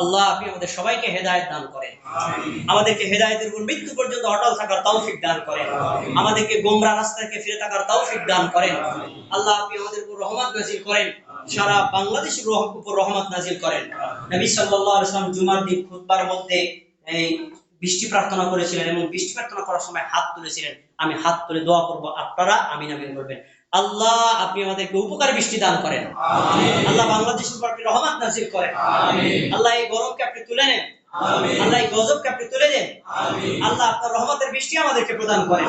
আল্লাহ আপনি আমাদের সবাইকে হেদায়েত দান করেন। আমাদেরকে হেদায়েতের উপর মৃত্যু পর্যন্ত অটল থাকার তৌফিক দান করেন। আমাদেরকে গোমরা রাস্তা থেকে ফিরে থাকার তৌফিক দান করেন। আল্লাহ আপনি আমাদের উপর রহমত নাজিল করেন। সারা বাংলাদেশের উপর রহমত নাজিল করেন। নবী সাল্লাল্লাহু আলাইহি ওয়াসাল্লাম জুমার দিন খুতবার মধ্যে এই বৃষ্টি প্রার্থনা করেছিলেন এবং বৃষ্টি প্রার্থনা করার সময় হাত তুলেছিলেন। আমি হাত তুলে দোয়া করব আপনারা আমিন আমিন বলবেন। আল্লাহ আপনি আমাদেরকে উপকারী বৃষ্টি দান করেন। আল্লাহ বাংলাদেশের উপর আপনি রহমত নাজিল করেন। আল্লাহ এই গরমকে আপনি তুলে নেন। আল্লাহ এই গজবকে আপনি তুলে দেন। আল্লাহ আপনার রহমতের বৃষ্টি আমাদেরকে প্রদান করেন।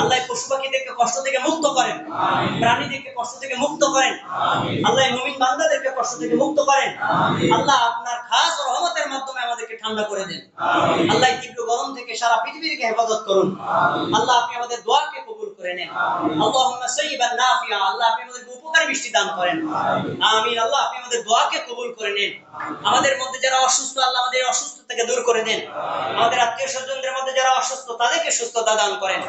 আল্লাহ পশু পাখিদেরকে কষ্ট থেকে মুক্ত করেন। প্রাণীদেরকে কষ্ট থেকে মুক্ত করেন। আল্লাহ মুমিন বান্দাদেরকে কষ্ট থেকে মুক্ত করেন। আল্লাহ আপনার খাস রহমতের মাধ্যমে আমাদেরকে ঠান্ডা করে দেন। আল্লাহ তীব্র গরম থেকে সারা পৃথিবীকে হেফাজত করুন। আল্লাহ আপনি আমাদের দোয়াকে করে নেন আল্লাহুম্মা সাইয়্যিবান নাফিয়া আল্লাহ আপনি আমাদেরকে উপকারী বৃষ্টি দান করেন। আমিন। আল্লাহ আপনি আমাদের দোয়াকে কবুল করে নেন। আমাদের মধ্যে যারা অসুস্থ, আল্লাহ আমাদের অসুস্থ থেকে দূর করে দেন। আমাদের আত্মীয় স্বজনদের মধ্যে যারা অসুস্থ, তাদেরকে সুস্থতা দান করেন।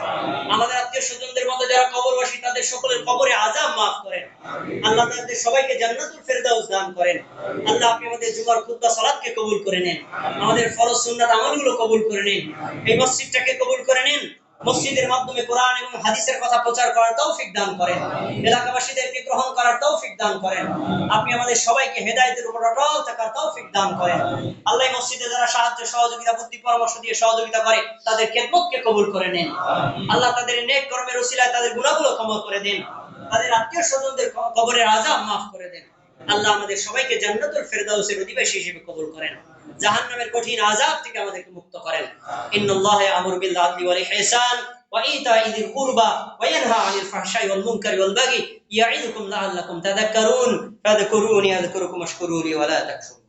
আমাদের আত্মীয় স্বজনদের মধ্যে যারা কবরবাসী, তাদের সকলের কবরে আজাব মাফ করেন। আল্লাহ তাদের সবাইকে জান্নাতুল ফেরদাউস দান করেন। আল্লাহ আপনি আমাদের জুমার খুতবা সালাতকে কবুল করে নেন। আমাদের ফরজ সুন্নাত আমলগুলো কবুল করে নেন। এই মসজিদটাকে কবুল করে নেন। মসজিদের মাধ্যমে কোরআন এবং হাদিসের কথা প্রচার করার তৌফিক দান করেন। এলাকাবাসীদেরকে গ্রহণ করার তৌফিক দান করেন। আপনি আমাদের সবাইকে হেদায়েতের উপর অটল থাকার তৌফিক দান করেন। আল্লাহ মসজিদে যারা সাহায্য সহযোগিতা বুদ্ধি পরামর্শ দিয়ে সহযোগিতা করে তাদের খেদমতকে কবুল করে নেন। আল্লাহ তাদের নেক কর্মের উসিলায় তাদের গুণাগুলো ক্ষমা করে দেন। তাদের আত্মীয় স্বজনদের কবরের আজাব মাফ করে দেন। আল্লাহ আমাদের সবাইকে জান্নাতুল ফেরদাউসের অধিবাসী হিসেবে কবুল করেন। জাহান্নামের কঠিন আযাব থেকে আমাদেরকে মুক্ত করেন ইন্নাল্লাহা আমরু বিল আদলি ওয়াল ইহসান ওয়া ইতা ইযিল কুরবা ওয়া ইয়ানহা আনিল ফাহশাই ওয়াল মুনকারি ওয়াল বাগি ইয়াইদুকুম লাআল্লাকুম তাযাক্কারুন ফাযকুরুনি আযকুরুকুম ওয়াশকুরুনি ওয়া লা তাকফুরুন